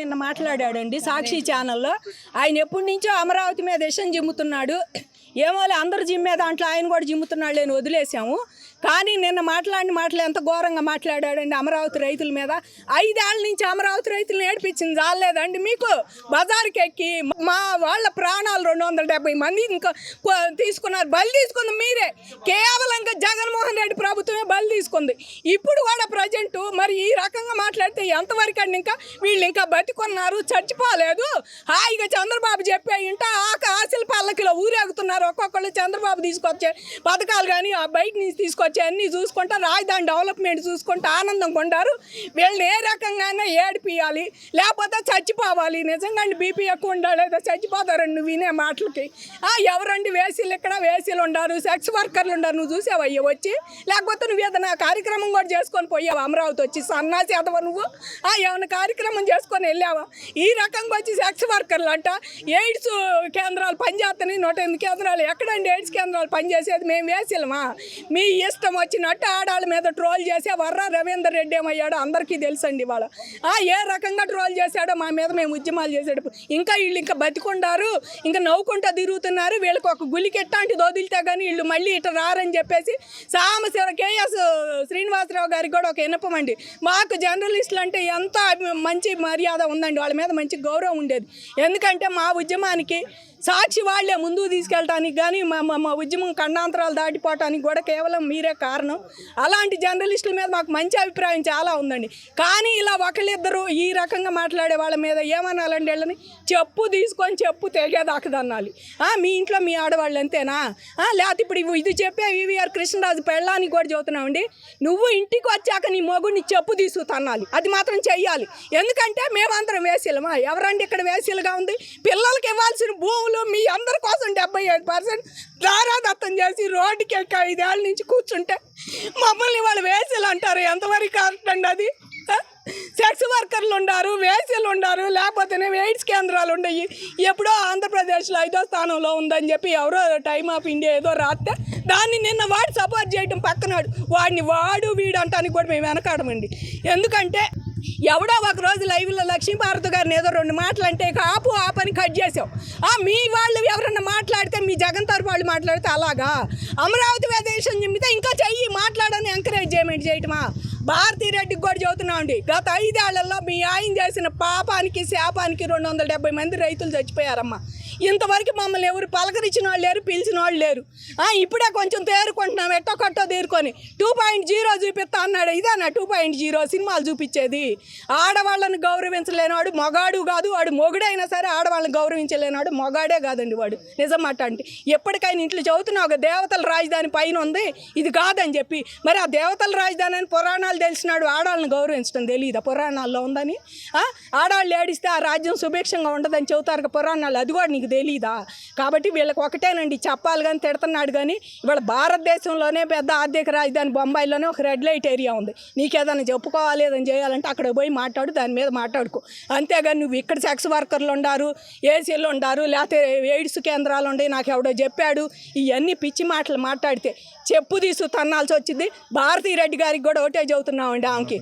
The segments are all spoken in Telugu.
నిన్న మాట్లాడాడండి సాక్షి ఛానల్లో. ఆయన ఎప్పటి నుంచో అమరావతి మీద విషం జిమ్ముతున్నాడు. ఏమో అందరు జిమ్మే దాంట్లో ఆయన కూడా జిమ్ముతున్నాడు లేని వదిలేసాము కానీ నిన్న మాట్లాడిన మాటలు ఎంత ఘోరంగా మాట్లాడాడండి అమరావతి రైతుల మీద. ఐదేళ్ళ నుంచి అమరావతి రైతులు ఏడిపించింది చాలేదండి మీకు. బజార్కి ఎక్కి మా వాళ్ళ ప్రాణాలు రెండు వందల డెబ్బై మంది ఇంకా తీసుకున్నారు. బలి తీసుకుంది మీరే. కేవలం ఇంకా జగన్మోహన్ రెడ్డి ప్రభుత్వమే బలి తీసుకుంది. ఇప్పుడు కూడా ప్రజెంట్ మరి ఈ రకంగా మాట్లాడితే ఎంతవరకు అండి ఇంకా? వీళ్ళు ఇంకా బతికున్నారు చచ్చిపోలేదు. హాయిగా చంద్రబాబు చెప్పే ఇంట ఆక ఆశల పల్లకిలో ఊరేగుతున్నారు. ఒక్కొక్కళ్ళు చంద్రబాబు తీసుకొచ్చే పథకాలు కానీ ఆ బయట నుంచి తీసుకొచ్చి అన్నీ చూసుకుంటా రాజధాని డెవలప్మెంట్ చూసుకుంటా ఆనందం కొంటారు వీళ్ళని ఏ రకంగానే ఏడిపియాలి లేకపోతే చచ్చిపోవాలి. నిజంగా బీపీ ఎక్కువ ఉండాలి లేదా చచ్చిపోతారండి నువ్వు వినే మాటలకి. ఆ, ఎవరండి వేసీలు ఇక్కడ? వేసీలు ఉండారు సెక్స్ వర్కర్లు ఉండారు. నువ్వు చూసావు వచ్చి? లేకపోతే నువ్వు ఏదైనా కార్యక్రమం కూడా చేసుకొని పోయావు అమరావతి వచ్చి? సన్నాసి అదవా నువ్వు? ఆ, ఏమైనా కార్యక్రమం చేసుకొని వెళ్ళావా? ఈ రకంగా వచ్చి సెక్స్ వర్కర్లు అంట. ఎయిడ్స్ కేంద్రాలు పనిచేస్తున్నాయి. నూట ఎనిమిది కేంద్రాలు. ఎక్కడండి ఎయిడ్స్ కేంద్రాలు పనిచేసేది? మేము వేసిలమా? మీ ఇష్టం వచ్చినట్టు ఆడాళ్ళ మీద ట్రోల్ చేసే వర్ర రవీందర్ రెడ్డి ఏమయ్యాడో అందరికీ తెలుసండి వాళ్ళ ఆ ఏ రకంగా ట్రోల్ చేశాడో మా మీద మేము ఉద్యమాలు చేసేటప్పుడు. ఇంకా వీళ్ళు ఇంకా బతికుండారు ఇంకా నవ్వుకుంటా తిరుగుతున్నారు వీళ్ళకి ఒక గులికి ఎట్టాంటిది వదిలితే కానీ వీళ్ళు మళ్ళీ ఇట్లా రారని చెప్పేసి సామశివ కేఎస్ శ్రీనివాసరావు గారికి కూడా ఒక వినపం అండి మాకు జర్నలిస్టులు అంటే ఎంత అభి- మంచి మర్యాద ఉందండి. వాళ్ళ మీద మంచి గౌరవం ఉండేది. ఎందుకంటే మా ఉద్యమానికి సాక్షి వాళ్ళే ముందుకు తీసుకెళ్ళటానికి కానీ మా మా- ఉద్యమం ఖండాంతరాలు దాటిపోవటానికి కూడా కేవలం మీరే కారణం. అలాంటి జర్నలిస్టుల మీద మాకు మంచి అభిప్రాయం చాలా ఉందండి. కానీ ఇలా ఒకళ్ళిద్దరు ఈ రకంగా మాట్లాడే వాళ్ళ మీద ఏమనాలండి వీళ్ళని? చెప్పు తీసుకొని చెప్పు తెగేదాకదన్నాలి ఆ, మీ ఇంట్లో మీ ఆడవాళ్ళు అంతేనా? లేకపోతే ఇప్పుడు ఇది చెప్పే వివిఆర్ కృష్ణరాజు పెళ్ళానికి కూడా చదువుతున్నామండి. నువ్వు ఇంటికి వచ్చాక నీ మొగుడిని చెప్పు తీసుకు తన్నాలి. అది మాత్రం చెయ్యాలి. ఎందుకంటే మేమందరం వేసీలమా? ఎవరండి ఇక్కడ వేసీలుగా ఉంది? పిల్లలకి ఇవ్వాల్సిన భూమి భూములు మీ అందరి కోసం డెబ్బై ఏడు పర్సెంట్ దారాదత్తం చేసి రోడ్డుకి ఎక్క ఐదేళ్ళ నుంచి కూర్చుంటే మమ్మల్ని వాళ్ళు వేసీలు అంటారు. ఎంతవరకు కరెక్ట్ అండి అది? సెక్స్ వర్కర్లు ఉండారు వేసీలు ఉండారు లేకపోతేనే ఎయిడ్స్ కేంద్రాలు ఉన్నాయి ఎప్పుడో ఆంధ్రప్రదేశ్లో ఐదో స్థానంలో ఉందని చెప్పి ఎవరో టైమ్ ఆఫ్ ఇండియా ఏదో రాస్తే దాన్ని నిన్న వాడు సపోర్ట్ చేయడం పక్కనాడు వాడిని వాడు వీడు అంటానికి కూడా మేము వెనకాడమండి. ఎందుకంటే ఎవడో ఒక రోజు లైవ్లో లక్ష్మీభారతి గారిని ఏదో రెండు మాటలు అంటే ఆపు ఆపని కట్ చేసావు. ఆ మీ వాళ్ళు ఎవరన్నా మాట్లాడితే మీ జగన్ తరపు వాళ్ళు మాట్లాడితే అలాగా? అమరావతి ప్రదేశం చెప్తే ఇంకా చెయ్యి మాట్లాడని ఎంకరేజ్ చేయమని చేయటమా భారతీ రెడ్డికి కూడా చెబుతున్నాం అండి. గత ఐదేళ్ళలో మీ ఆయన చేసిన పాపానికి శాపానికి రెండు వందల డెబ్బై మంది రైతులు చచ్చిపోయారమ్మా. ఇంతవరకు మమ్మల్ని ఎవరు పలకరించిన వాళ్ళు లేరు పిలిచిన వాళ్ళు లేరు. ఆ, ఇప్పుడే కొంచెం తేరుకుంటున్నాం ఎట్టో కట్టో తేరుకొని. టూ పాయింట్ జీరో చూపిస్తా అన్నాడు. ఇదేనా టూ పాయింట్ జీరో సినిమాలు చూపించేది? ఆడవాళ్ళని గౌరవించలేనివాడు మొగాడు కాదు వాడు మొగుడైనా సరే ఆడవాళ్ళని గౌరవించలేనివాడు మొగాడే కాదండి వాడు. నిజం మాట అంటే ఎప్పటికైనా ఇంట్లో చదువుతున్నావు ఒక దేవతల రాజధాని పైన ఉంది ఇది కాదని చెప్పి. మరి ఆ దేవతల రాజధాని అని పురాణాలు తెలిసినాడు ఆడవాళ్ళని గౌరవించడం తెలియదా పురాణాల్లో ఉందని? ఆడవాళ్ళు ఏడిస్తే ఆ రాజ్యం సుభిక్షంగా ఉండదని చెబుతారు పురాణాలు అది కూడా నీకు తెలియదా కాబట్టి వీళ్ళకి ఒకటేనండి చెప్పాలి కానీ తిడుతున్నాడు కానీ ఇవాళ భారతదేశంలోనే పెద్ద ఆర్థిక రాజధాని బొంబాయిలోనే ఒక రెడ్ లైట్ ఏరియా ఉంది. నీకు ఏదైనా చెప్పుకోవాలి ఏదైనా చేయాలంటే అక్కడ పోయి మాట్లాడు దాని మీద మాట్లాడుకో. అంతేగాని నువ్వు ఇక్కడ సెక్స్ వర్కర్లు ఉండారు ఏసీలు ఉండారు లేకపోతే ఎయిడ్స్ కేంద్రాలు ఉండే నాకు ఎవడో చెప్పాడు ఇవన్నీ పిచ్చి మాటలు మాట్లాడితే చెప్పు తీసు తన్నాల్సి వచ్చింది. భారతీ రెడ్డి గారికి కూడా ఒకటే చెబుతున్నామండి ఆమెకి?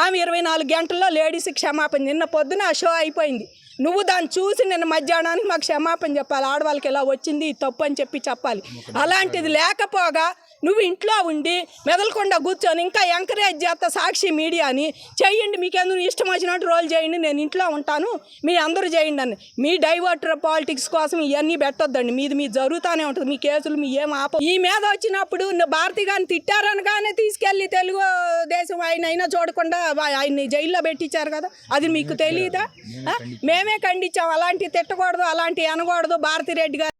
ఆమె ఇరవై నాలుగు గంటల్లో లేడీస్ క్షమాపణ నిన్న పొద్దున ఆ షో అయిపోయింది. నువ్వు దాన్ని చూసి నిన్న మధ్యాహ్నానికి మాకు క్షమాపణ చెప్పాలి. ఆడవాళ్ళకి ఇలా వచ్చింది తప్పు అని చెప్పి చెప్పాలి. అలాంటిది లేకపోగా నువ్వు ఇంట్లో ఉండి మెదలకుండా కూర్చొని ఇంకా ఎంకరేజ్ చేస్తా సాక్షి మీడియాని చేయండి మీకెందుకు ఇష్టం వచ్చినట్టు రోల్ చేయండి నేను ఇంట్లో ఉంటాను మీ అందరూ చేయండి అని. మీ డైవర్టర్ పాలిటిక్స్ కోసం ఇవన్నీ పెట్టొద్దండి. మీది మీ జరుగుతూనే ఉంటుంది మీ కేసులు మీ ఏం ఆప ఈ మీద వచ్చినప్పుడు భారతి గారిని తిట్టారనగానే తీసుకెళ్ళి తెలుగు దేశం ఆయన అయినా చూడకుండా ఆయన్ని జైల్లో పెట్టించారు కదా అది మీకు తెలియదా? మేమే ఖండించాం. అలాంటి తిట్టకూడదు అలాంటి అనకూడదు భారతి రెడ్డి గారు